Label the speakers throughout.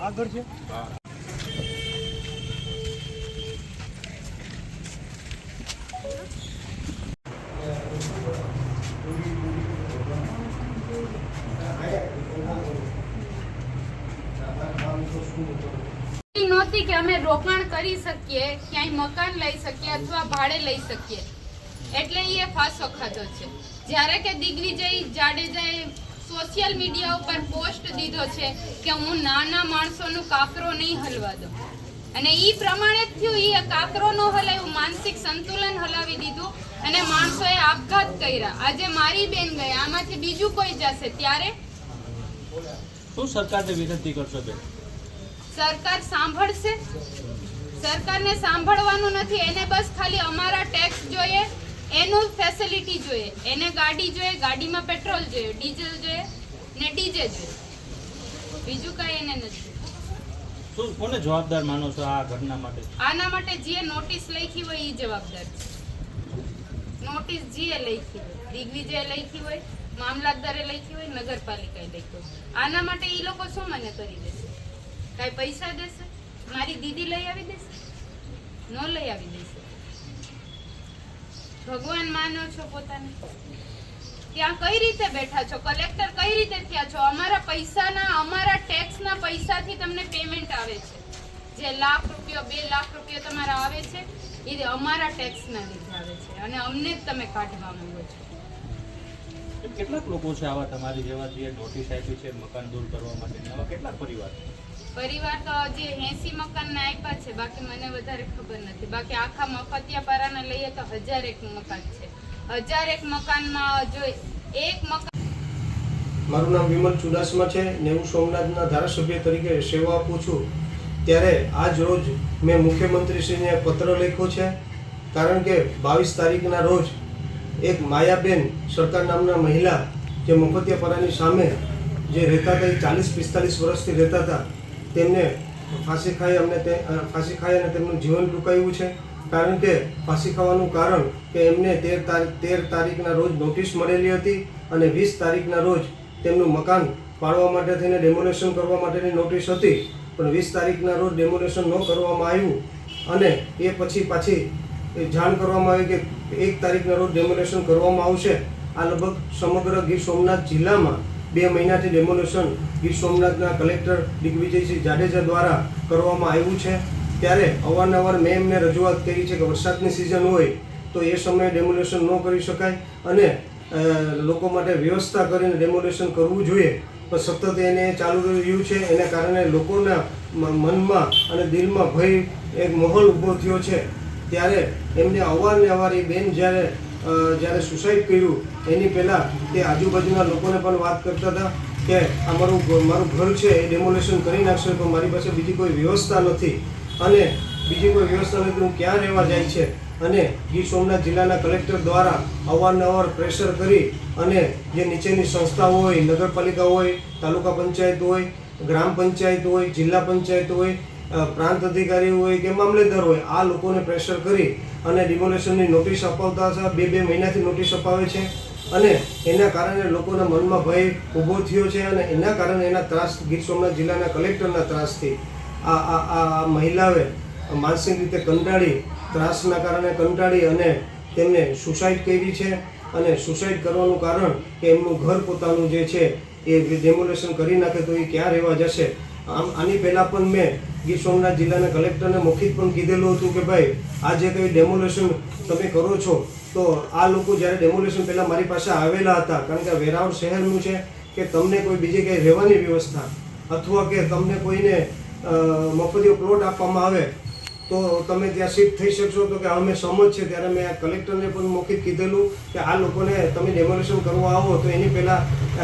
Speaker 1: આગળ છે?
Speaker 2: નહોતી કે અમે રોકાણ કરી શકીએ, ક્યાંય મકાન લઈ શકીએ અથવા ભાડે લઈ શકીએ. એટલે એ ફાંસો ખાધો છે. જ્યારે કે દિગ્વિજય જાડેજાએ સોશિયલ મીડિયા ઉપર પોસ્ટ દીધો છે કે હું નાના માણસોનું કાકરો નહીં હલવા દઉં. અને એ પ્રમાણે જ થયું એ કાકરો ન હલાવ્યું માનસિક સંતુલન હલાવી દીધું અને માણસોએ આપઘાત કર્યા. આજે મારી બેન ગઈ આમાંથી બીજું કોઈ જશે ત્યારે?
Speaker 3: શું સરકારને વિનંતી કરશો બેન?
Speaker 2: સરકાર સાંભળશે? સરકારને સાંભળવાનું નથી એને બસ ખાલી અમારા ટેક્સ જોઈએ એનું ફેસિલિટી જોઈએ. એને ગાડી જોઈએ ગાડીમાં પેટ્રોલ જોઈએ ડીઝલ જોઈએ ને ડીજે જોઈએ. બીજું કઈ એને નથી.
Speaker 3: શું કોને જવાબદાર માનો છો આ ઘટના માટે?
Speaker 2: આના માટે જે નોટિસ લખી હોય એ જવાબદાર છે. નોટિસ જે લખી હોય દિગ્વિજય લખી હોય મામલતદારે લખી હોય નગરપાલિકાએ લખી હોય. આના માટે એ લોકો શું મને કરી દેશે? કાંઈ પૈસા દેશે? મારી દીદી લઈ આવી દેશે? ન લઈ આવી દેશે? ભગવાન માનો છો પોતાને? ત્યાં કઈ રીતે બેઠા છો? કલેક્ટર કઈ રીતે થયા છો? અમારા પૈસાના, અમારા ટેક્સના પૈસાથી તમને પેમેન્ટ આવે છે. જે લાખ રૂપિયો, બે લાખ રૂપિયો તમારા આવે છે, એ અમારા ટેક્સના લીધે આવે છે અને અમને જ તમે કાઢવા માંગો છો.
Speaker 3: કેટલાક લોકો છે આવા તમારી જેવા જે નોટિસ આપી છે, મકાન દૂર કરવા માટે આવા કેટલાક પરિવાર?
Speaker 2: પરિવાર તો આજે એસી મકાન આપ્યા છે, બાકી મને વધારે ખબર નથી. બાકી આખા મફતિયાપારાને લઈએ તો હજાર એક મકાન છે. હજાર એક મકાનમાં જો એક મકાન
Speaker 1: મારું નામ વિમલ ચુડાસમા છે ને હું સોમનાથના ધારાસભ્ય તરીકે સેવા આપું છું. ત્યારે આજ રોજ મેં મુખ્યમંત્રીશ્રીને પત્ર લખ્યો છે, કારણ કે બાવીસ તારીખના રોજ એક માયાબેન સરકાર નામના મહિલા જે મફતિયાપરાની સામે જે રહેતા હતા, એ ચાલીસ પિસ્તાલીસ વર્ષથી રહેતા હતા તેમને ફાંસી ખાઈ અમને તે ફાંસી ખાઈ અને તેમનું જીવન ટૂંકાયું છે. કારણ કે ફાંસી ખાવાનું કારણ કે એમને તેર તારીખ, તેર તારીખના રોજ નોટિસ મળેલી હતી અને વીસ તારીખના રોજ તેમનું મકાન પાડવા માટે થઈને ડેમોલેશન કરવા માટેની નોટિસ હતી. પણ વીસ તારીખના રોજ ડેમોલેશન ન કરવામાં આવ્યું અને એ પછી પાછી જાણ કરવામાં આવી કે એક તારીખના રોજ ડેમોલેશન કરવામાં આવશે. આ લગભગ સમગ્ર ગીર સોમનાથ જિલ્લામાં બે મહિનાથી ડેમોલેશન ગીર સોમનાથના કલેક્ટર દિગ્વિજયસિંહ જાડેજા દ્વારા કરવામાં આવ્યું છે. ત્યારે અવારનવાર મેં એમને રજૂઆત કરી છે કે વરસાદની સિઝન હોય તો એ સમયે ડેમોલેશન ન કરી શકાય અને લોકો માટે વ્યવસ્થા કરીને ડેમોલેશન કરવું જોઈએ. પણ સતત એને ચાલુ રહ્યું છે. એને કારણે લોકોના મનમાં અને દિલમાં ભય, એક માહોલ ઊભો થયો છે. ત્યારે એમને અવારને અવાર એ બેન જ્યારે જ્યારે સુસાઇડ કર્યું, એની પહેલાં તે આજુબાજુના લોકોને પણ વાત કરતા હતા કે આ મારું ઘર છે એ ડેમોલેશન કરી નાખશે તો મારી પાસે બીજી કોઈ વ્યવસ્થા નથી. અને બીજી કોઈ વ્યવસ્થા નથી, હું ક્યાં રહેવા જાય છે? અને ગીર સોમનાથ જિલ્લાના કલેક્ટર દ્વારા અવારનવાર પ્રેશર કરી અને જે નીચેની સંસ્થાઓ હોય, નગરપાલિકા હોય, તાલુકા પંચાયત હોય, ગ્રામ પંચાયત હોય, જિલ્લા પંચાયત હોય પ્રાંત અધિકારી હોય કે મામલેદાર હોય, આ લોકોને પ્રેશર કરી અને ડિમોલેશનની નોટિસ અપાવતા હતા. બે બે મહિનાથી નોટિસ અપાવે છે અને એના કારણે લોકોના મનમાં ભય ઊભો થયો છે અને એના કારણે એના ત્રાસ, ગીર સોમનાથ જિલ્લાના કલેક્ટરના ત્રાસથી આ આ આ મહિલાએ માનસિક રીતે કંટાળી, ત્રાસના કારણે કંટાળી અને તેમને સુસાઇડ કરી છે અને સુસાઇડ કરવાનું કારણ કે એમનું ઘર પોતાનું જે છે એ ડેમોલેશન કરી નાખે તો એ ક્યાં રહેવા જશે? આમ આની પહેલાં પણ મેં ગીર સોમનાથ જિલ્લાના કલેક્ટરને મૌખિક પણ કીધેલું હતું કે ભાઈ, આ જે કંઈ ડેમોલેશન તમે કરો છો, તો આ લોકો જ્યારે ડેમોલેશન પહેલાં મારી પાસે આવેલા હતા, કારણ કે વેરાવળ શહેરનું છે, કે તમને કોઈ બીજી કંઈ રહેવાની વ્યવસ્થા, અથવા કે તમને કોઈને મફતીઓ પ્લોટ આપવામાં આવે તો તમે ત્યાં શિફ્ટ થઈ શકશો તો કે અમે સમજ છે, ત્યારે મેં કલેક્ટરને પણ મૌખિક કીધેલું કે આ લોકોને તમે ડેમોલેશન કરવા આવો તો એની પહેલાં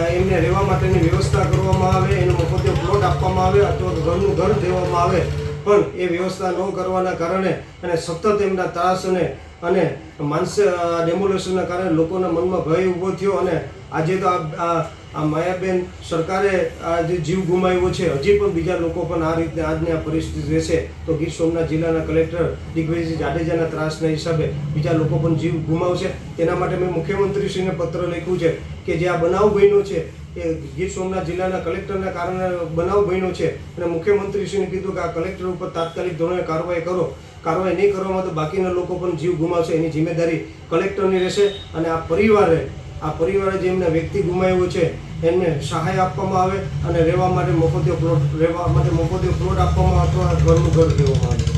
Speaker 1: એમને રહેવા માટેની વ્યવસ્થા કરવામાં આવે, એનો મફતે પ્લોટ આપવામાં આવે અથવા ઘરનું ઘર દેવામાં આવે. પણ એ વ્યવસ્થા ન કરવાના કારણે અને સતત એમના ત્રાસ અને અને માનસ ડેમોલેશનના કારણે લોકોના મનમાં ભય ઊભો થયો અને આજે તો આ- માયાબેન સરકારે આ જે જીવ ગુમાવ્યો છે, હજી પણ બીજા લોકો પણ આ રીતે આજની આ પરિસ્થિતિ રહેશે, તો ગીર સોમનાથ જિલ્લાના કલેક્ટર દિગ્વિજય જાડેજાના ત્રાસના હિસાબે બીજા લોકો પણ જીવ ગુમાવશે. તેના માટે મેં મુખ્યમંત્રીશ્રીને પત્ર લખ્યું છે કે જે આ બનાવ બન્યો છે, એ ગીર સોમનાથ જિલ્લાના કલેક્ટરના કારણે બનાવ બન્યો છે. અને મુખ્યમંત્રીશ્રીને કીધું કે આ કલેક્ટર ઉપર તાત્કાલિક ધોરણે કાર્યવાહી કરો. કાર્યવાહી નહીં કરવામાં તો બાકીના લોકો પણ જીવ ગુમાવશે. એની જિમ્મેદારી કલેક્ટરની રહેશે અને આ પરિવારે આ પરિવારે જે એમના વ્યક્તિ ગુમાવ્યો છે, એમને સહાય આપવામાં આવે અને રહેવા માટે મફતિયો પ્લોટ, રહેવા માટે મફતિયો પ્લોટ આપવામાં અથવા ઘરનું ઘર દેવામાં આવે.